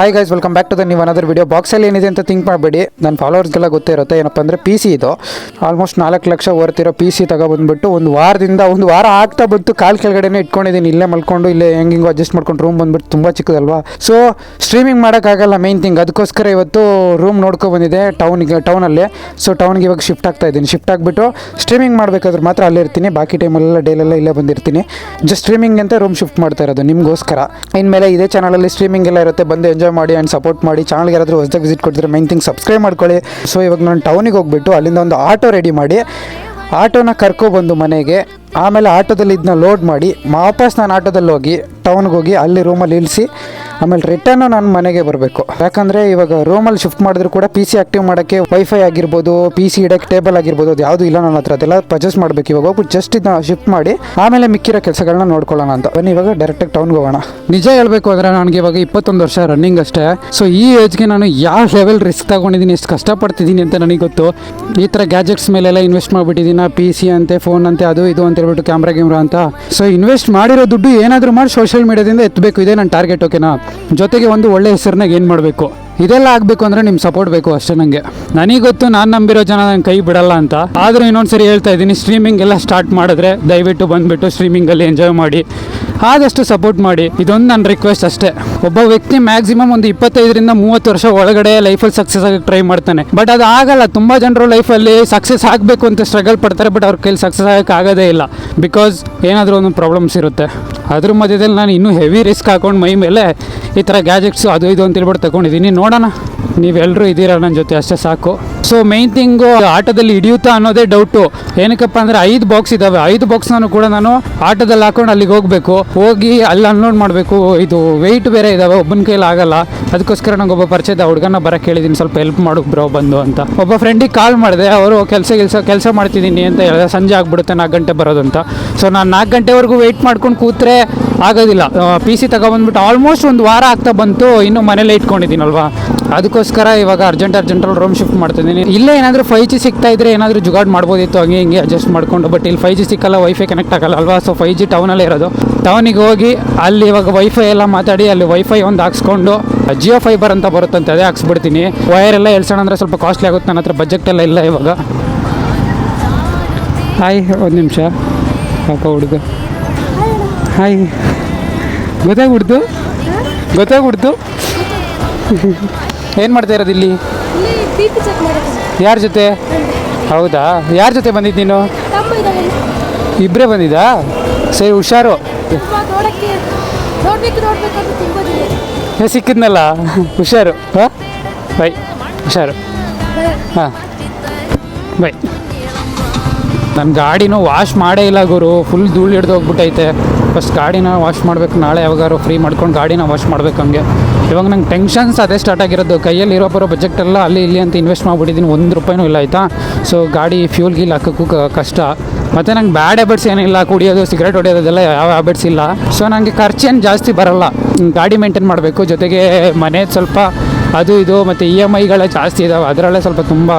Hi guys welcome back to the ನೀವು another video ಬಾಕ್ಸಲ್ಲಿ ಏನಿದೆ ಅಂತ ಥಿಂಕ್ ಮಾಡಬೇಡಿ. ನನ್ನ ಫಾಲೋವರ್ಸ್ಗೆಲ್ಲ ಗೊತ್ತೇ ಇರುತ್ತೆ ಏನಪ್ಪ ಅಂದರೆ ಪಿ ಸಿ ಇದು. ಆಲ್ಮೋಸ್ಟ್ ನಾಲ್ಕು ಲಕ್ಷ ಓರ್ತಿರೋ ಪಿ ಸಿ ತಗೊಬಂದ್ಬಿಟ್ಟು ಒಂದು ವಾರದಿಂದ ಒಂದು ವಾರ ಆಗ್ತಾ ಬಂತು. ಕಾಲು ಕೆಳಗಡೆನೇ ಇಟ್ಕೊಂಡಿದ್ದೀನಿ ಇಲ್ಲೇ ಮಲ್ಕೊಂಡು, ಇಲ್ಲೇ ಹೆಂಗೆ ಹಿಂಗೋ ಅಡ್ಜಸ್ಟ್ ಮಾಡ್ಕೊಂಡು ರೂಮ್ ಬಂದ್ಬಿಟ್ಟು ತುಂಬ ಚಿಕ್ಕದಲ್ವಾ? ಸೊ ಸ್ಟ್ರೀಮಿಂಗ್ ಮಾಡೋಕ್ಕಾಗಲ್ಲ ಮೇನ್ ಥಿಂಗ್ ಅದಕ್ಕೋಸ್ಕರ ಇವತ್ತು ರೂಮ್ ನೋಡ್ಕೊ ಬಂದಿದೆ ಟೌನಿಗೆ ಟೌನಲ್ಲಿ ಸೊ ಟೌನ್ಗೆ ಇವಾಗ ಶಿಫ್ಟ್ ಆಗ್ತಾ ಇದ್ದೀನಿ. ಶಿಫ್ಟ್ ಆಗಿಬಿಟ್ಟು ಸ್ಟ್ರೀಮಿಂಗ್ ಮಾಡಬೇಕಾದ್ರೆ ಮಾತ್ರ ಅಲ್ಲೇ ಇರ್ತೀನಿ. ಬಾಕಿ ಟೈಮಲ್ಲೆಲ್ಲ ಡೇಲೆಲ್ಲ ಇಲ್ಲೇ ಬಂದಿರ್ತೀನಿ. ಜಸ್ಟ್ ಸ್ಟ್ರೀಮಿಂಗ್ ಅಂತ ರೂಮ್ ಶಿಫ್ಟ್ ಮಾಡ್ತಾ ಇರೋದು ನಿಮಗೋಸ್ಕರ. ಇನ್ಮೇಲೆ ಇದೇ ಚಾನಲಲ್ಲಿ ಸ್ಟ್ರೀಮಿಂಗ್ ಎಲ್ಲ ಇರುತ್ತೆ. ಬಂದು ಎಂಜಾಯ್ ಮಾಡಿ ಆ್ಯಂಡ್ ಸಪೋರ್ಟ್ ಮಾಡಿ. ಚಾನಲ್ಗೆ ಯಾರಾದರೂ ಹೊಸದಾಗಿ ವಿಸಿಟ್ ಕೊಡ್ತಿದ್ರೆ ಮೈನ್ ಥಿಂಗ್ ಸಬ್ಸ್ಕ್ರೈಬ್ ಮಾಡ್ಕೊಳ್ಳಿ. ಸೊ ಇವಾಗ ನಾನು ಟೌನಿಗೆ ಹೋಗ್ಬಿಟ್ಟು ಅಲ್ಲಿಂದ ಒಂದು ಆಟೋ ರೆಡಿ ಮಾಡಿ. ಆಟೋನ ಕರ್ಕೊಬಂದು ಮನೆಗೆ. ಆಮೇಲೆ ಆಟೋದಲ್ಲಿ ಇದನ್ನ ಲೋಡ್ ಮಾಡಿ. ವಾಪಸ್ ನಾನು ಆಟೋದಲ್ಲಿ ಹೋಗಿ ಟೌನ್ಗೆ ಹೋಗಿ ಅಲ್ಲಿ ರೂಮಲ್ಲಿ ಇಳಿಸಿ ಆಮೇಲೆ ರಿಟರ್ನ್ ನಾನು ಮನೆಗೆ ಬರಬೇಕು. ಯಾಕಂದರೆ ಇವಾಗ ರೂಮಲ್ಲಿ ಶಿಫ್ಟ್ ಮಾಡಿದ್ರು ಕೂಡ ಪಿ ಸಿ ಆಕ್ಟಿವ್ ಮಾಡೋಕ್ಕೆ ವೈಫೈ ಆಗಿರ್ಬೋದು ಪಿ ಸಿ ಇಡಕ್ಕೆ ಟೇಬಲ್ ಆಗಿರ್ಬೋದು, ಅದು ಯಾವುದು ಇಲ್ಲ ನನ್ನ ಹತ್ರ. ಅದೆಲ್ಲ ಪರ್ಚೇಸ್ ಮಾಡಬೇಕು ಇವಾಗ. ಹೋಗ್ಬಿಟ್ಟು ಜಸ್ಟ್ ಇದನ್ನ ಶಿಫ್ಟ್ ಮಾಡಿ, ಆಮೇಲೆ ಮಿಕ್ಕಿರೋ ಕೆಲಸಗಳನ್ನ ನೋಡ್ಕೊಳ್ಳೋಣ ಅಂತ. ಬನ್ನಿ, ಇವಾಗ ಡೈರೆಕ್ಟ್ ಟೌನ್ಗೆ ಹೋಗೋಣ. ನಿಜ ಹೇಳಬೇಕು ಅಂದರೆ ನನಗೆ ಇವಾಗ ಇಪ್ಪತ್ತೊಂದು ವರ್ಷ ರನ್ನಿಂಗ್ ಅಷ್ಟೇ. ಸೊ ಈ ಏಜ್ಗೆ ನಾನು ಯಾವ ಲೆವೆಲ್ ರಿಸ್ಕ್ ತಗೊಂಡಿದ್ದೀನಿ, ಎಷ್ಟು ಕಷ್ಟಪಡ್ತಿದ್ದೀನಿ ಅಂತ ನನಗೆ ಗೊತ್ತು. ಈ ಥರ ಗ್ಯಾಜೆಟ್ಸ್ ಮೇಲೆಲ್ಲ ಇನ್ವೆಸ್ಟ್ ಮಾಡಿಬಿಟ್ಟಿದ್ದೀನಿ ಪಿ ಸಿ ಅಂತೆ ಫೋನ್ ಅಂತೆ, ಅದು ಇದು ಅಂತ ಹೇಳ್ಬಿಟ್ಟು ಕ್ಯಾಮ್ರಾ ಗಿಮ್ರಾ ಅಂತ. ಸೊ ಇನ್ವೆಸ್ಟ್ ಮಾಡಿರೋ ದುಡ್ಡು ಏನಾದರೂ ಮಾಡಿ ಸೋಷಿಯಲ್ ಮೀಡಿಯಾದಿಂದ ಎತ್ತಬೇಕು ಇದೇ ನನ್ನ ಟಾರ್ಗೆಟ್ ಓಕೆನಾ ಜೊತೆಗೆ ಒಂದು ಒಳ್ಳೆ ಹೆಸರನ್ನಾಗ ಏನು ಮಾಡಬೇಕು? ಇದೆಲ್ಲ ಆಗಬೇಕು ಅಂದರೆ ನಿಮ್ಮ ಸಪೋರ್ಟ್ ಬೇಕು ಅಷ್ಟೇ ನನಗೆ ನನಗೆ ಗೊತ್ತು ನಾನು ನಂಬಿರೋ ಜನ ನನ್ನ ಕೈ ಬಿಡಲ್ಲ ಅಂತ. ಆದರೂ ಇನ್ನೊಂದು ಸರಿ ಹೇಳ್ತಾ ಇದ್ದೀನಿ ಸ್ಟ್ರೀಮಿಂಗ್ ಎಲ್ಲ ಸ್ಟಾರ್ಟ್ ಮಾಡಿದ್ರೆ ದಯವಿಟ್ಟು ಬಂದುಬಿಟ್ಟು ಸ್ಟ್ರೀಮಿಂಗಲ್ಲಿ ಎಂಜಾಯ್ ಮಾಡಿ, ಆದಷ್ಟು ಸಪೋರ್ಟ್ ಮಾಡಿ. ಇದೊಂದು ನನ್ನ ರಿಕ್ವೆಸ್ಟ್ ಅಷ್ಟೇ. ಒಬ್ಬ ವ್ಯಕ್ತಿ ಮ್ಯಾಕ್ಸಿಮಮ್ ಒಂದು ಇಪ್ಪತ್ತೈದರಿಂದ ಮೂವತ್ತು ವರ್ಷ ಒಳಗಡೆ ಲೈಫಲ್ಲಿ ಸಕ್ಸಸ್ ಆಗಿ ಟ್ರೈ ಮಾಡ್ತಾನೆ. ಬಟ್ ಅದು ಆಗಲ್ಲ, ತುಂಬ ಜನರು ಲೈಫಲ್ಲಿ ಸಕ್ಸಸ್ ಆಗಬೇಕು ಅಂತ ಸ್ಟ್ರಗಲ್ ಪಡ್ತಾರೆ ಬಟ್ ಅವ್ರ ಕೈಲಿ ಸಕ್ಸಸ್ ಆಗಕ್ಕೆ ಆಗೋದೇ ಇಲ್ಲ. ಬಿಕಾಸ್ ಏನಾದರೂ ಒಂದು ಪ್ರಾಬ್ಲಮ್ಸ್ ಇರುತ್ತೆ. ಅದ್ರ ಮಧ್ಯದಲ್ಲಿ ನಾನು ಇನ್ನೂ ಹೆವಿ ರಿಸ್ಕ್ ಹಾಕೊಂಡು ಮೈ ಮೇಲೆ ಈ ಥರ ಗ್ಯಾಜೆಟ್ಸು ಅದು ಇದು ಅಂತ ಹೇಳ್ಬಿಟ್ಟು ತಗೊಂಡಿದ್ದೀನಿ. ನೋಡೋಣ. ನೀವೆಲ್ಲರೂ ಇದ್ದೀರ ನನ್ನ ಜೊತೆ, ಅಷ್ಟೇ ಸಾಕು. ಸೊ ಮೈನ್ ಥಿಂಗು ಆಟದಲ್ಲಿ ಹಿಡಿಯುತ್ತಾ ಅನ್ನೋದೇ ಡೌಟು ಏನಕ್ಕಪ್ಪ ಅಂದರೆ ಐದು ಬಾಕ್ಸ್ ಇದ್ದಾವೆ ಐದು ಬಾಕ್ಸ್ನೂ ಕೂಡ ನಾನು ಆಟದಲ್ಲಿ ಹಾಕೊಂಡು ಅಲ್ಲಿಗೆ ಹೋಗಬೇಕು. ಹೋಗಿ ಅಲ್ಲಿ ಅನ್ಲೋಡ್ ಮಾಡಬೇಕು. ಇದು ವೆಯ್ಟ್ ಬೇರೆ ಇದ್ದಾವೆ ಒಬ್ಬನ ಕೈಲಿ ಆಗಲ್ಲ. ಅದಕ್ಕೋಸ್ಕರ ನಂಗೆ ಒಬ್ಬ ಪರಿಚಯದ ಹುಡುಗನ ಬರೋಕ್ಕೆ ಹೇಳಿದ್ದೀನಿ ಸ್ವಲ್ಪ ಹೆಲ್ಪ್ ಮಾಡು ಬ್ರೋ ಬಂದು ಅಂತ. ಒಬ್ಬ ಫ್ರೆಂಡಿಗೆ ಕಾಲ್ ಮಾಡಿದೆ. ಅವರು ಕೆಲಸ ಕೆಲಸ ಕೆಲಸ ಮಾಡ್ತಿದ್ದೀನಿ ಅಂತ ಹೇಳಿದೆ. ಸಂಜೆ ಆಗಿಬಿಡುತ್ತೆ, ನಾಲ್ಕು ಗಂಟೆ ಬರೋದು ಅಂತ. ಸೊ ನಾನು ನಾಲ್ಕು ಗಂಟೆವರೆಗೂ ವೆಯ್ಟ್ ಮಾಡ್ಕೊಂಡು ಕೂತ್ರೆ ಆಗೋದಿಲ್ಲ. ಪಿ ಸಿ ತಗೊಬಂದ್ಬಿಟ್ಟು ಆಲ್ಮೋಸ್ಟ್ ಒಂದು ವಾರ ಆಗ್ತಾ ಬಂತು. ಇನ್ನೂ ಮನೇಲೇ ಇಟ್ಕೊಂಡಿದ್ದೀನಲ್ವಾ? ಅದಕ್ಕೋಸ್ಕರ ಇವಾಗ ಅರ್ಜೆಂಟ್ ಅರ್ಜೆಂಟಲ್ಲಿ ರೂಮ್ ಶಿಫ್ಟ್ ಮಾಡ್ತಿದ್ದೀನಿ ಇಲ್ಲೇ ಏನಾದರೂ ಫೈ ಜಿ ಸಿಗ್ತಾ ಇದ್ರೆ ಏನಾದರೂ ಜುಗಾಡ್ ಮಾಡ್ಬೋದಿತ್ತು, ಹಂಗೆ ಹಿಂಗೆ ಅಡ್ಜಸ್ಟ್ ಮಾಡ್ಕೊಂಡು ಬಟ್ ಇಲ್ಲಿ ಫೈ ಜಿ ಸಿಕ್ಕಲ್ಲ ವೈಫೈ ಕನೆಕ್ಟ್ ಆಗಲ್ಲ ಅಲ್ವಾ? ಸೊ ಫೈ ಜಿ ಟೌನಲ್ಲೇ ಇರೋದು. ಟೌನಿಗೆ ಹೋಗಿ ಅಲ್ಲಿ ಇವಾಗ ವೈಫೈ ಎಲ್ಲ ಮಾತಾಡಿ, ಅಲ್ಲಿ ವೈಫೈ ಒಂದು ಹಾಕ್ಸ್ಕೊಂಡು ಜಿಯೋ ಫೈಬರ್ ಅಂತ ಬರುತ್ತಂತೆ ಅದೇ ಹಾಕ್ಸ್ಬಿಡ್ತೀನಿ. ವೈರ್ ಎಲ್ಲ ಎಳ್ಸೋಣ ಅಂದರೆ ಸ್ವಲ್ಪ ಕಾಸ್ಟ್ಲಿ ಆಗುತ್ತೆ ನನ್ನ ಹತ್ರ ಬಜೆಟ್ ಎಲ್ಲ ಇಲ್ಲ ಇವಾಗ. ಹಾಯ್ ಒಂದು ನಿಮಿಷ. ಪಾಪ ಹುಡುಗ. ಹಾಯ್ ಗೊತ್ತಾಗ್ಬಿಡ್ತು? ಗೊತ್ತಾಗ್ಬಿಡ್ತು? ಏನು ಮಾಡ್ತಾ ಇರೋದು ಇಲ್ಲಿ? ಯಾರ ಜೊತೆ? ಹೌದಾ? ಯಾರ ಜೊತೆ ಬಂದಿದ್ದು ನೀನು? ಇಬ್ಬರೇ ಬಂದಿದ್ದಾ? ಸರಿ ಹುಷಾರು. ಸಿಕ್ಕಿದ್ನಲ್ಲ? ಹುಷಾರು. ಹಾಂ? ಬೈ. ಹುಷಾರು. ಹಾಂ. ಬೈ. ನನ್ನ ಗಾಡಿನೂ ವಾಶ್ ಮಾಡೇ ಇಲ್ಲ ಗುರು. ಫುಲ್ ಧೂಳು ಹಿಡ್ದು ಹೋಗ್ಬಿಟ್ಟೈತೆ ಫಸ್ಟ್ ಗಾಡಿನ ವಾಶ್ ಮಾಡಬೇಕು, ನಾಳೆ ಯಾವಾಗಾರು ಫ್ರೀ ಮಾಡ್ಕೊಂಡು ಗಾಡಿನ ವಾಶ್ ಮಾಡ್ಬೇಕು ಹಂಗೆ. ಇವಾಗ ನಂಗೆ ಟೆನ್ಷನ್ಸ್ ಅದೇ ಸ್ಟಾರ್ಟ್ ಆಗಿರೋದು. ಕೈಯಲ್ಲಿ ಇರೋ ಬರೋ ಬಜೆಟ್ ಎಲ್ಲ ಅಲ್ಲಿ ಇಲ್ಲಿ ಅಂತ ಇನ್ವೆಸ್ಟ್ ಮಾಡಿಬಿಟ್ಟಿದ್ದೀನಿ ಒಂದು ರೂಪಾಯಿನೂ ಇಲ್ಲ, ಆಯಿತಾ? ಸೊ ಗಾಡಿ ಫ್ಯೂಲ್ ಗೀಲ್ ಹಾಕೋಕ್ಕೂ ಕಷ್ಟ. ಮತ್ತು ನಂಗೆ ಬ್ಯಾಡ್ ಹ್ಯಾಬಿಟ್ಸ್ ಏನಿಲ್ಲ, ಕುಡಿಯೋದು ಸಿಗರೇಟ್ ಹೊಡೆಯೋದೆಲ್ಲ ಯಾವ ಹ್ಯಾಬಿಟ್ಸ್ ಇಲ್ಲ. ಸೊ ನನಗೆ ಖರ್ಚೇನು ಜಾಸ್ತಿ ಬರಲ್ಲ. ಗಾಡಿ ಮೇಂಟೈನ್ ಮಾಡಬೇಕು. ಜೊತೆಗೆ ಮನೆ ಸ್ವಲ್ಪ ಅದು ಇದು, ಮತ್ತು ಇ ಎಂ ಐಗಳೇ ಜಾಸ್ತಿ ಇದ್ದಾವೆ ಅದರಲ್ಲೇ ಸ್ವಲ್ಪ ತುಂಬ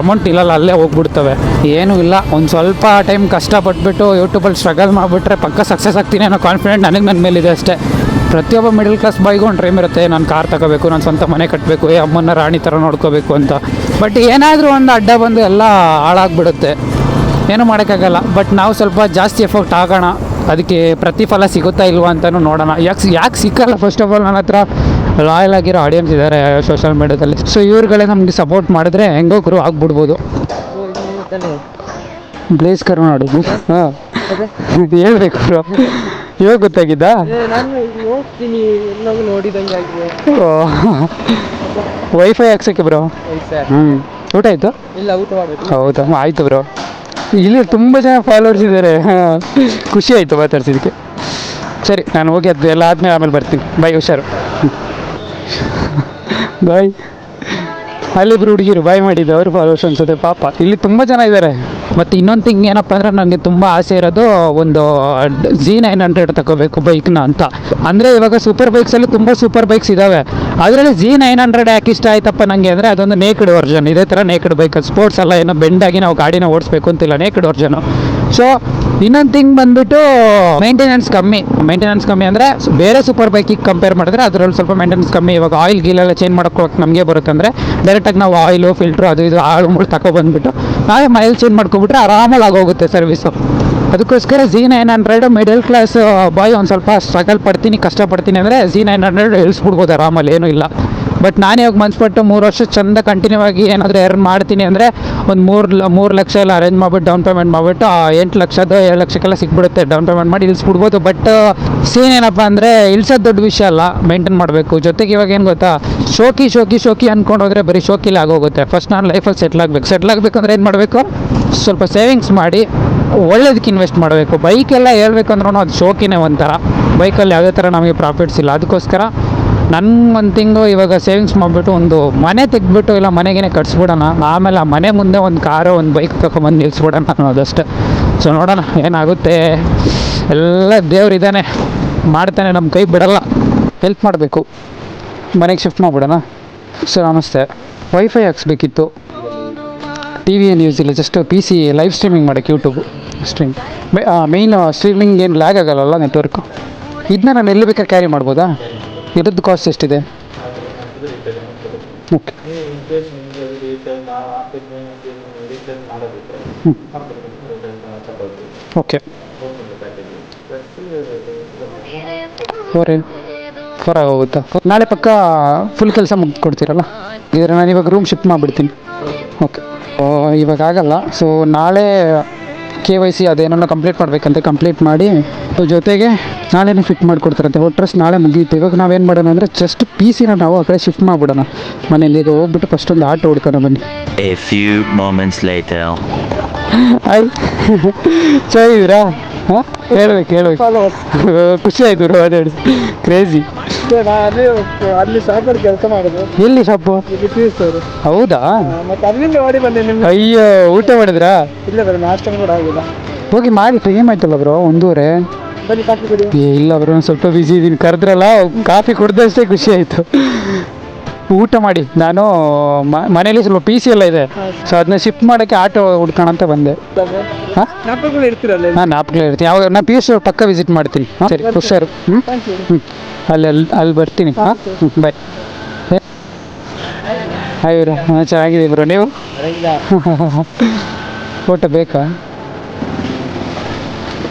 ಅಮೌಂಟ್ ಇಲ್ಲಲ್ಲ, ಅಲ್ಲೇ ಹೋಗ್ಬಿಡ್ತವೆ. ಏನೂ ಇಲ್ಲ. ಒಂದು ಸ್ವಲ್ಪ ಟೈಮ್ ಕಷ್ಟಪಟ್ಬಿಟ್ಟು ಯೂಟ್ಯೂಬಲ್ಲಿ ಸ್ಟ್ರಗಲ್ ಮಾಡಿಬಿಟ್ರೆ ಪಕ್ಕ ಸಕ್ಸಸ್ ಆಗ್ತೀನಿ ಅನ್ನೋ ಕಾನ್ಫಿಡೆಂಟ್ ನನಗೆ ನನ್ನ ಮೇಲಿದೆ ಅಷ್ಟೇ. ಪ್ರತಿಯೊಬ್ಬ ಮಿಡಲ್ ಕ್ಲಾಸ್ ಬಾಯ್ಗೂ ಒಂದು ಡ್ರೀಮ್ ಇರುತ್ತೆ. ನಾನು ಕಾರ್ ತಗೋಬೇಕು, ನಾನು ಸ್ವಂತ ಮನೆ ಕಟ್ಟಬೇಕು ಏ ಅಮ್ಮನ ರಾಣಿ ಥರ ನೋಡ್ಕೋಬೇಕು ಅಂತ. ಬಟ್ ಏನಾದರೂ ಒಂದು ಅಡ್ಡ ಬಂದು ಎಲ್ಲ ಹಾಳಾಗ್ಬಿಡುತ್ತೆ. ಏನೂ ಮಾಡೋಕ್ಕಾಗಲ್ಲ. ಬಟ್ ನಾವು ಸ್ವಲ್ಪ ಜಾಸ್ತಿ ಎಫರ್ಟ್ ಆಗೋಣ ಅದಕ್ಕೆ ಪ್ರತಿಫಲ ಸಿಗುತ್ತಾ ಇಲ್ವಾ ಅಂತಲೂ ನೋಡೋಣ. ಯಾಕೆ ಯಾಕೆ ಸಿಕ್ಕಲ್ಲ ಫಸ್ಟ್ ಆಫ್ ಆಲ್ ನನ್ನ ಹತ್ರ? ಲಾಯಲ್ ಆಗಿರೋ ಆಡಿಯನ್ಸ್ ಇದ್ದಾರೆ ಸೋಷಲ್ ಮೀಡಿಯಾದಲ್ಲಿ ಸೊ ಇವ್ರುಗಳೇ ನಮಗೆ ಸಪೋರ್ಟ್ ಮಾಡಿದ್ರೆ ಹೆಂಗೋ ಗುರು ಆಗ್ಬಿಡ್ಬೋದು. ಬ್ಲೇಸ್ ಕರು ನೋಡಿ. ಹಾಂ. ಹೇಳ್ಬೇಕು ಬ್ರೋ ಇವಾಗ ಗೊತ್ತಾಗಿದ್ದ? ವೈಫೈ ಹಾಕ್ಸಕ್ಕೆ ಬ್ರೋ ಹ್ಞೂ ಊಟ ಆಯಿತು? ಇಲ್ಲ ಊಟ ಹೌದಾ? ಆಯಿತು ಬ್ರೋ ಇಲ್ಲಿ ತುಂಬ ಜನ ಫಾಲೋವರ್ಸ್ ಇದ್ದಾರೆ ಖುಷಿ ಆಯಿತು ಮಾತಾಡ್ಸಿದ್ದಕ್ಕೆ. ಸರಿ ನಾನು ಹೋಗಿ ಅದು ಎಲ್ಲ ಆದಮೇಲೆ ಆಮೇಲೆ ಬರ್ತೀನಿ. ಬಾಯ್ ಹುಷಾರು. ಬಾಯ್. ಅಲ್ಲಿಬ್ರು ಹುಡುಗಿರು, ಬಾಯ್ ಮಾಡಿದ್ದು. ಅವ್ರು ಫಾಲೋವರ್ಸ್ ಅನ್ಸುತ್ತೆ. ಪಾಪ. ಇಲ್ಲಿ ತುಂಬ ಜನ ಇದ್ದಾರೆ ಮತ್ತು ಇನ್ನೊಂದು ಥಿಂಗ್ ಏನಪ್ಪ ಅಂದರೆ ನನಗೆ ತುಂಬ ಆಸೆ ಇರೋದು ಒಂದು ಜಿ ನೈನ್ ಹಂಡ್ರೆಡ್ ತಗೋಬೇಕು ಬೈಕ್ನ ಅಂತ. ಅಂದರೆ ಇವಾಗ ಸೂಪರ್ ಬೈಕ್ಸಲ್ಲಿ ತುಂಬ ಸೂಪರ್ ಬೈಕ್ಸ್ ಇದ್ದಾವೆ ಅದರಲ್ಲಿ ಜಿ ನೈನ್ ಹಂಡ್ರೆಡ್ ಯಾಕೆ ಇಷ್ಟ ಆಯ್ತಪ್ಪ ನನಗೆ ಅಂದರೆ ಅದೊಂದು ನೇಕಡ್ ವರ್ಜನ್ ಇದೇ ಥರ ನೇಕಡ್ ಬೈಕ್ ಸ್ಪೋರ್ಟ್ಸ್ ಎಲ್ಲ ಏನೋ ಬೆಂಡಾಗಿ ನಾವು ಗಾಡಿನ ಓಡಿಸ್ಬೇಕು ಅಂತಿಲ್ಲ. ನೇಕಡ್ ವರ್ಷನು ಸೊ ಇನ್ನೊಂದು ಥಿಂಗ್ ಬಂದ್ಬಿಟ್ಟು ಮೇಂಟೆನೆನ್ಸ್ ಕಮ್ಮಿ. ಮೇಂಟೆನೆನ್ಸ್ ಕಮ್ಮಿ ಅಂದರೆ ಬೇರೆ ಸೂಪರ್ ಬೈಕಿಗೆ ಕಂಪೇರ್ ಮಾಡಿದ್ರೆ ಅದರಲ್ಲಿ ಸ್ವಲ್ಪ ಮೇಂಟೆನೆನ್ಸ್ ಕಮ್ಮಿ. ಇವಾಗ ಆಯಿಲ್ ಗೀಲೆಲ್ಲ ಚೇಂಜ್ ಮಾಡ್ಕೊಳಕ್ಕೆ ನಮಗೆ ಬರುತ್ತೆ ಅಂದರೆ ಡೈರೆಕ್ಟಾಗಿ ನಾವು ಆಯಿಲು ಫಿಲ್ಟ್ರು ಅದು ಇದು ಆಳು ಮುಳು ತಗೊಬಂದ್ಬಿಟ್ಟು ನಾವೇ ಮೈಲ್ ಚೇಂಜ್ ಮಾಡ್ಕೊಬಿಟ್ರೆ ಆರಾಮಾಗಿ ಆಗೋಗುತ್ತೆ ಸರ್ವಿಸು ಅದಕ್ಕೋಸ್ಕರ G nine hundred middle class boy ಒಂದು ಸ್ವಲ್ಪ ಸ್ಟ್ರಗಲ್ ಪಡ್ತೀನಿ, ಕಷ್ಟಪಡ್ತೀನಿ ಅಂದರೆ ಜಿ ನೈನ್ ಹಂಡ್ರೆಡ್ ಇಳಿಸ್ಬಿಡ್ಬೋದು ಆರಾಮಲ್ಲಿ, ಏನೂ ಇಲ್ಲ. ಬಟ್ ನಾನು ಇವಾಗ ಮನ್ಸ್ಪಟ್ಟು ಮೂರು ವರ್ಷ ಚಂದ ಕಂಟಿನ್ಯೂ ಆಗಿ ಏನಾದರೂ ಎರ್ನ್ ಮಾಡ್ತೀನಿ ಅಂದರೆ ಒಂದು ಮೂರು ಮೂರು ಲಕ್ಷ ಎಲ್ಲ ಅರೇಂಜ್ ಮಾಡ್ಬಿಟ್ಟು ಡೌನ್ ಪೇಮೆಂಟ್ ಮಾಡಿಬಿಟ್ಟು ಎಂಟು ಲಕ್ಷದ ಏಳು ಲಕ್ಷಕ್ಕೆಲ್ಲ ಸಿಕ್ಬಿಡುತ್ತೆ ಡೌನ್ ಪೇಮೆಂಟ್ ಮಾಡಿ ಇಳಿಸ್ಬಿಡ್ಬೋದು. ಬಟ್ ಸೀನ್ ಏನಪ್ಪ ಅಂದರೆ ಇಳ್ಸೋದು ದೊಡ್ಡ ವಿಷಯ ಅಲ್ಲ ಮೇಂಟೈನ್ ಮಾಡಬೇಕು. ಜೊತೆಗೆ ಇವಾಗ ಏನು ಗೊತ್ತಾ, ಶೋಕಿ ಶೋಕಿ ಶೋಕಿ ಅಂದ್ಕೊಂಡು ಹೋದರೆ ಬರೀ ಶೋಕಿಲಿ ಆಗೋಗುತ್ತೆ. ಫಸ್ಟ್ ನಾನು ಲೈಫಲ್ಲಿ ಸೆಟ್ಲ್ ಆಗಬೇಕು. ಸೆಟ್ಲ್ ಆಗಬೇಕು ಅಂದರೆ ಏನು ಮಾಡಬೇಕು? ಸ್ವಲ್ಪ ಸೇವಿಂಗ್ಸ್ ಮಾಡಿ, ಒಳ್ಳೇದಕ್ಕೆ ಇನ್ವೆಸ್ಟ್ ಮಾಡಬೇಕು. ಬೈಕೆಲ್ಲ ಹೇಳ್ಬೇಕಂದ್ರೂ ಅದು ಶೋಕಿನೇ ಒಂಥರ. ಬೈಕಲ್ಲಿ ಯಾವುದೇ ಥರ ನಮಗೆ ಪ್ರಾಫಿಟ್ಸ್ ಇಲ್ಲ. ಅದಕ್ಕೋಸ್ಕರ ನನ್ನ ಒಂದು ತಿಂಗಳು ಇವಾಗ ಸೇವಿಂಗ್ಸ್ ಮಾಡಿಬಿಟ್ಟು ಒಂದು ಮನೆ ತೆಗೆದ್ಬಿಟ್ಟು ಇಲ್ಲ ಮನೆಗೇನೆ ಕಟ್ಸ್ಬಿಡೋಣ. ಆಮೇಲೆ ಆ ಮನೆ ಮುಂದೆ ಒಂದು ಕಾರು ಒಂದು ಬೈಕ್ ತಗೊಂಬಂದು ನಿಲ್ಲಿಸ್ಬಿಡೋಣ ಅನ್ನೋದಷ್ಟೇ. ಸೊ ನೋಡೋಣ ಏನಾಗುತ್ತೆ. ಎಲ್ಲ ದೇವ್ರಿದ್ದಾನೆ ಮಾಡ್ತಾನೆ ನಮ್ಮ ಕೈ ಬಿಡಲ್ಲ. ಹೆಲ್ಪ್ ಮಾಡಬೇಕು. ಮನೆಗೆ ಶಿಫ್ಟ್ ಮಾಡಿಬಿಡೋಣ. ಸರ್ ನಮಸ್ತೆ. ವೈಫೈ ಹಾಕ್ಸ್ಬೇಕಿತ್ತು. ಟಿ ವಿ ಏನು ಯೂಸ್ ಇಲ್ಲ just P C live streaming ಮಾಡೋಕ್ಕೆ ಯೂಟ್ಯೂಬು ಸ್ಟ್ರೀಮ್ ಮೇಯ್ನ್ ಸ್ಟ್ರೀಮಿಂಗ್ ಏನು ಲ್ಯಾಗ್ ಆಗಲ್ಲಲ್ಲ ನೆಟ್ವರ್ಕು ಇದನ್ನ ನಾನು ಎಲ್ಲಿ ಬೇಕಾದ್ರೆ ಕ್ಯಾರಿ ಮಾಡ್ಬೋದಾ? ಇದ್ರದ್ದು ಕಾಸ್ಟ್ ಎಷ್ಟಿದೆ? ಓಕೆ ಓಕೆ ಫೋರ್ ಆಗೋಗುತ್ತಾ? ನಾಳೆ ಪಕ್ಕ ಫುಲ್ ಕೆಲಸ ಮುಗಿಸ್ಕೊಡ್ತೀರಲ್ಲ ಇದ್ರೆ ನಾನು ಇವಾಗ ರೂಮ್ ಶಿಫ್ಟ್ ಮಾಡಿಬಿಡ್ತೀನಿ. ಓಕೆ ಇವಾಗ ಆಗಲ್ಲ. ಸೊ ನಾಳೆ ಕೆ ವೈ ಸಿ ಅದೇನೋ ಕಂಪ್ಲೀಟ್ ಮಾಡಬೇಕಂತೆ ಕಂಪ್ಲೀಟ್ ಮಾಡಿ ಸೊ ಜೊತೆಗೆ ನಾಳೆನೇ ಫಿಟ್ ಮಾಡಿಕೊಡ್ತಾರಂತೆ. ಒಟ್ರಸ್ ನಾಳೆ ಮುಗಿಯುತ್ತೆ. ಇವಾಗ ನಾವೇನು ಮಾಡೋಣ ಅಂದರೆ ಜಸ್ಟ್ ಪಿ ಸಿನ ನಾವು ಆ ಕಡೆ ಶಿಫ್ಟ್ ಮಾಡಿಬಿಡೋಣ. ಮನೇಲಿ ಈಗ ಹೋಗ್ಬಿಟ್ಟು ಫಸ್ಟ್ ಒಂದು ಆಟೋ ಹುಡ್ಕೋಣ ಬನ್ನಿ. A few moments later. ಆಯ್ ಚೆನ್ನಾಗಿದ್ದೀರಾ ಹಾಂ? ಹೇಳ್ಬೇಕು ಹೇಳ್ಬೇಕು. ಖುಷಿ ಆಯಿತು ಮಾತಾಡಿ ಕ್ರೇಜಿ ಅಲ್ಲಿ ಅಲ್ಲಿ ಸಾಕರ್ ಕೆಲಸ ಮಾಡೋದು. ಎಲ್ಲಿ ಶಾಪು? ಇಲ್ಲಿ ಹೌದಾ? ಮತ್ತೆ ಅಲ್ಲಿಂದ ಓಡಿ ಬಂದೆ ನಿಮ್ಗೆ. ಅಯ್ಯೋ ಊಟ ಮಾಡಿದ್ರಾ? ಇಲ್ಲ ಬರೋ ನಾಷ್ಟ ಕೂಡ ಆಗಿಲ್ಲ. ಹೋಗಿ ಮಾಡಿ ಟೈಮ್ ಆಯ್ತಲ್ಲ ಬ್ರೋ ಒಂದೂವರೆ? ಬನ್ನಿ ಕಾಫಿ ಕುಡಿ ಏ ಇಲ್ಲ ಬ್ರೋ ನಾನು ಸ್ವಲ್ಪ ಬಿಸಿ ಇದ್ದೀನಿ ಕರೆದ್ರಲ್ಲ ಕಾಫಿ ಕುಡ್ದಷ್ಟೇ ಖುಷಿ ಆಯಿತು. ಊಟ ಮಾಡಿ. ನಾನು ಮ- ಮನೇಲಿ ಸ್ವಲ್ಪ ಪಿ ಸಿ ಎಲ್ಲ ಇದೆ. ಸೊ ಅದನ್ನ ಶಿಫ್ಟ್ ಮಾಡೋಕ್ಕೆ ಆಟೋ ಹುಡ್ಕೋಣ ಅಂತ ಬಂದೆ. ಹಾಂ? ನಾನು ನಾಪ್ಗಳು ಇರ್ತೀನಿ ಯಾವಾಗ ನಾನು ಪಿ ಯು ಪಕ್ಕ ವಿಸಿಟ್ ಮಾಡ್ತೀನಿ. ಹಾಂ ಸರಿ ಹುಷಾರು. ಹ್ಞೂ ಥ್ಯಾಂಕ್ ಯು ಹ್ಞೂ ಅಲ್ಲಿ ಅಲ್ಲಿ ಅಲ್ಲಿ ಬರ್ತೀನಿ. ಹಾಂ? ಹ್ಞೂ ಬಾಯ್ ಹಾಯ್ ಬ್ರೋ ಹಾಂ ಚೆನ್ನಾಗಿದೆ ಬ್ರೋ. ನೀವು? ಫೋಟೋ ಬೇಕಾ?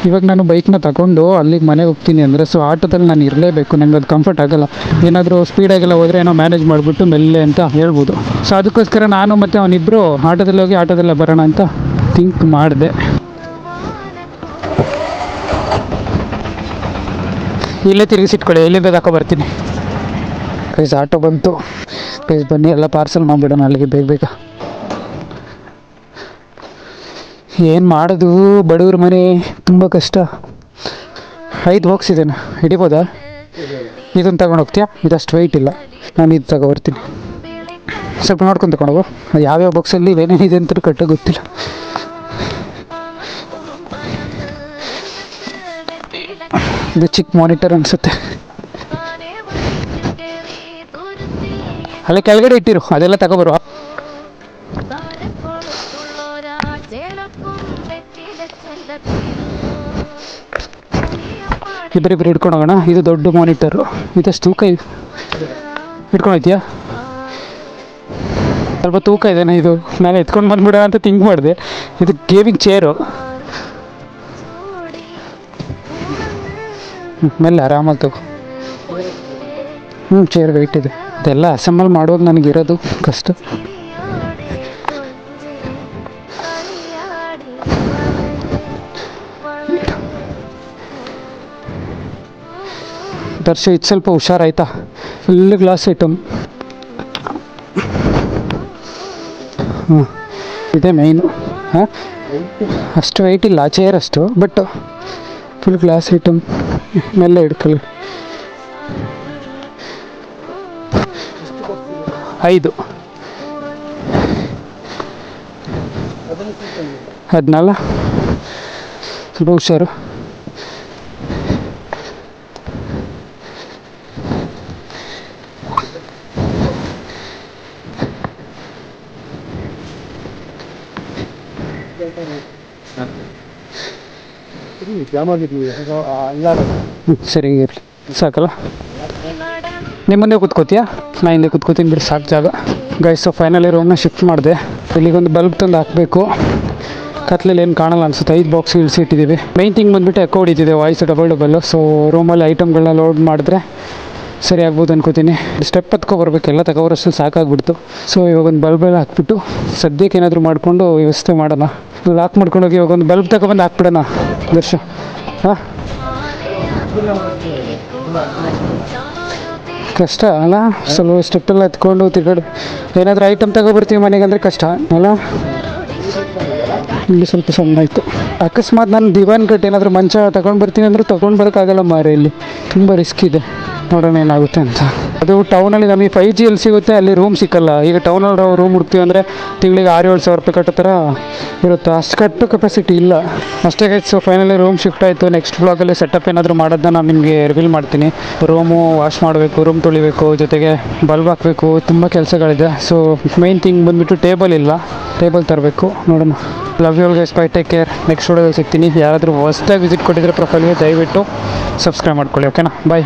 ಇವಾಗ ನಾನು ಬೈಕ್ನ ತಗೊಂಡು ಅಲ್ಲಿಗೆ ಮನೆಗೆ ಹೋಗ್ತೀನಿ ಅಂದರೆ ಸೊ ಆಟೋದಲ್ಲಿ ನಾನು ಇರಲೇಬೇಕು ನನಗೆ ಅದು ಕಂಫರ್ಟ್ ಆಗೋಲ್ಲ. ಏನಾದರೂ ಸ್ಪೀಡಾಗೆಲ್ಲ ಹೋದರೆ ಏನೋ ಮ್ಯಾನೇಜ್ ಮಾಡಿಬಿಟ್ಟು ಮೆಲ್ಲೆ ಅಂತ ಹೇಳ್ಬೋದು. ಸೊ ಅದಕ್ಕೋಸ್ಕರ ನಾನು ಮತ್ತು ಅವನಿಬ್ಬರು ಆಟೋದಲ್ಲಿ ಹೋಗಿ ಆಟೋದಲ್ಲೇ ಬರೋಣ ಅಂತ ಥಿಂಕ್ ಮಾಡಿದೆ. ಇಲ್ಲೇ ತಿರುಗಿಸಿಟ್ಕೊಳ್ಳಿ ಇಲ್ಲಿಂದ ತಗೋ ಬರ್ತೀನಿ. ಪ್ಲೀಸ್ ಆಟೋ ಬಂತು. ಪ್ಲೀಸ್ ಬನ್ನಿ, ಎಲ್ಲ ಪಾರ್ಸಲ್ ಮಾಡಿಬಿಡೋಣ ಅಲ್ಲಿಗೆ ಬೇಗ ಬೇಗ. ಏನು ಮಾಡೋದು ಬಡವ್ರ ಮನೆ? ತುಂಬ ಕಷ್ಟ. ಐದು ಬಾಕ್ಸ್ ಇದೇನು? ಹಿಡಿಬೋದಾ? ಇದನ್ನು ತಗೊಂಡು ಹೋಗ್ತೀಯಾ? ಇದಷ್ಟು ವೆಯ್ಟ್ ಇಲ್ಲ. ನಾನು ಇದು ತಗೋ ಬರ್ತೀನಿ. ಸ್ವಲ್ಪ ನೋಡ್ಕೊಂಡು ತಗೊಂಡೋಗು ಯಾವ್ಯಾವ ಬಾಕ್ಸಲ್ಲಿ ಏನೇನಿದೆ ಅಂತ ಕಟ್ಟ ಗೊತ್ತಿಲ್ಲ. ಇದು ಚಿಕ್ಕ ಮಾನಿಟರ್ ಅನಿಸುತ್ತೆ. ಅಲ್ಲೇ ಕೆಳಗಡೆ ಇಟ್ಟಿರು. ಅದೆಲ್ಲ ತಗೊಬರುವ ಇಬ್ಬರಿಬ್ಬರು ಹಿಡ್ಕೊಂಡು ಹೋಗೋಣ ಇದು ದೊಡ್ಡ ಮಾನಿಟರು ಇದಷ್ಟು ತೂಕ ಇದೆ ಹಿಡ್ಕೊಂಡು ಸ್ವಲ್ಪ ತೂಕ ಇದೇನಾ ಇದು. ನಾನು ಎತ್ಕೊಂಡು ಬಂದ್ಬಿಡ ಅಂತ ತಿಂಕ್ ಮಾಡಿದೆ. ಇದು ಗೇಮಿಂಗ್ ಚೇರು ಮೇಲೆ ಆರಾಮಾಗಿ ತಗೋ. ಹ್ಞೂ ಚೇರ್ ವೆಯ್ಟ್ ಇದೆ ಇದೆಲ್ಲ ಅಸೆಂಬಲ್ ಮಾಡುವಾಗ ನನಗಿರೋದು ಕಷ್ಟ. ದರ್ಶ, ಇದು ಸ್ವಲ್ಪ ಹುಷಾರಾಯ್ತಾ? ಫುಲ್ ಗ್ಲಾಸ್ ಐಟಮ್ ಹ್ಞೂ ಇದೇ ಮೈನು ಹಾಂ? ಅಷ್ಟು ವೆಯ್ಟ್ ಇಲ್ಲ ಚೇರ್ ಅಷ್ಟು ಬಟ್ ಫುಲ್ ಗ್ಲಾಸ್ ಐಟಮ್ ಮೆಲ್ಲ ಹಿಡ್ಕೊಳ್ಳಿ. ಐದು. ಹದಿನಾಲ ಸ್ವಲ್ಪ ಹುಷಾರು. ಸರಿ ಇರಲಿ ಸಾಕಲ್ಲ? ನಿಮ್ಮ ಮುಂದೆ ಕೂತ್ಕೋತೀಯಾ? ನಾ ಹಿಂದೆ ಕೂತ್ಕೋತೀನಿ ಬಿಡಿ ಸಾಕು ಜಾಗ. ಗೈಸ್ ಫೈನಲಿ ರೂಮ್ನ ಶಿಫ್ಟ್ ಮಾಡಿದೆ. ಇಲ್ಲಿಗೊಂದು ಬಲ್ಬ್ ತಂದು ಹಾಕಬೇಕು. ಕತ್ಲಲ್ಲಿ ಏನು ಕಾಣಲ್ಲ ಅನ್ಸುತ್ತೆ. ಐದು ಬಾಕ್ಸ್ ಇಳಿಸಿ ಇಟ್ಟಿದ್ದೀವಿ ಮೈನ್ ಥಿಂಗ್ ಬಂದುಬಿಟ್ಟು ಎಕೋ ಹೊಡಿತಿದೆ ವಾಯ್ಸ್ ಡಬಲ್ ಡಬಲ್ಲು ಸೊ ರೂಮಲ್ಲಿ ಐಟಮ್ಗಳನ್ನ ಲೋಡ್ ಮಾಡಿದ್ರೆ ಸರಿ ಆಗ್ಬೋದು ಅನ್ಕೋತೀನಿ. ಸ್ಟೆಪ್ ಹತ್ಕೊ ಎಲ್ಲ ತಗೋಬರೋಷ್ಟು ಸಾಕಾಗ್ಬಿಡ್ತು. ಸೊ ಇವಾಗ ಒಂದು ಬಲ್ಬೆಲ್ಲ ಹಾಕ್ಬಿಟ್ಟು ಸದ್ಯಕ್ಕೆ ಏನಾದರೂ ಮಾಡಿಕೊಂಡು ವ್ಯವಸ್ಥೆ ಮಾಡೋಣ. ಲಾಕ್ ಮಾಡ್ಕೊಂಡೋಗಿ ಇವಾಗ ಒಂದು ಬಲ್ಬ್ ತಗೊಬಂದು ಹಾಕ್ಬಿಡೋಣ. ದರ್ಶ. ಹಾಂ? ಕಷ್ಟ ಅಲ್ಲ? ಸ್ವಲ್ಪ ಸ್ಟೆಪ್ಪೆಲ್ಲ ಎತ್ಕೊಂಡು ತಿರ್ಗಾಡು. ಏನಾದರೂ ಐಟಮ್ ತಗೊಬರ್ತೀವಿ ಮನೆಗೆ ಅಂದರೆ ಕಷ್ಟ, ಅಲ್ಲ? ಇಲ್ಲಿ ಸ್ವಲ್ಪ ಸಣ್ಣ ಆಯಿತು. ಅಕಸ್ಮಾತ್ ನಾನು ದಿವಾನ್ ಕಟ್ ಏನಾದರೂ ಮಂಚ ತಗೊಂಡು ಬರ್ತೀನಿ ಅಂದರೆ ತೊಗೊಂಡು ಬರೋಕ್ಕಾಗಲ್ಲ ಮಾರೆ ಇಲ್ಲಿ. ತುಂಬ ರಿಸ್ಕ್ ಇದೆ. ನೋಡೋಣ ಏನಾಗುತ್ತೆ ಅಂತ. ಅದು ಟೌನಲ್ಲಿ ನಮಗೆ ಫೈ ಜಿ ಎಲ್ಲಿ ಸಿಗುತ್ತೆ, ಅಲ್ಲಿ ರೂಮ್ ಸಿಕ್ಕಲ್ಲ. ಈಗ ಟೌನಲ್ಲಿ ನಾವು ರೂಮ್ ಹುಡ್ತೀವಿ ಅಂದರೆ ತಿಂಗಳಿಗೆ ಆರು ಏಳು ಸಾವಿರ ರೂಪಾಯಿ ಕಟ್ಟೋ ಥರ ಇರುತ್ತೆ. ಅಷ್ಟು ಕಟ್ಟು ಕೆಪಾಸಿಟಿ ಇಲ್ಲ. ಅಷ್ಟೇ ಸೊ ಫೈನಲಿ ರೂಮ್ ಶಿಫ್ಟ್ ಆಯಿತು. ನೆಕ್ಸ್ಟ್ ಬ್ಲಾಗಲ್ಲಿ ಸೆಟಪ್ ಏನಾದರೂ ಮಾಡೋದನ್ನ ನಾನು ನಿಮಗೆ ರಿವೀಲ್ ಮಾಡ್ತೀನಿ. ರೂಮು ವಾಶ್ ಮಾಡಬೇಕು ರೂಮ್ ತೊಳಿಬೇಕು, ಜೊತೆಗೆ ಬಲ್ಬ್ ಹಾಕಬೇಕು, ತುಂಬ ಕೆಲಸಗಳಿದೆ. ಸೊ ಮೈನ್ ಥಿಂಗ್ ಬಂದುಬಿಟ್ಟು ಟೇಬಲ್ ಇಲ್ಲ. ಟೇಬಲ್ ತರಬೇಕು. ನೋಡೋಣ. Love you guys bye take care next ವಿಡಿಯೋದಲ್ಲಿ ಸಿಗ್ತೀನಿ. ಯಾರಾದರೂ ಹೊಸ್ದಾಗಿ ವಿಸಿಟ್ ಕೊಟ್ಟಿದ್ರೆ ಪ್ರೊಫೈಲ್ಗೆ ದಯವಿಟ್ಟು ಸಬ್ಸ್ಕ್ರೈಬ್ ಮಾಡ್ಕೊಳ್ಳಿ ಓಕೆನಾ ಬಾಯ್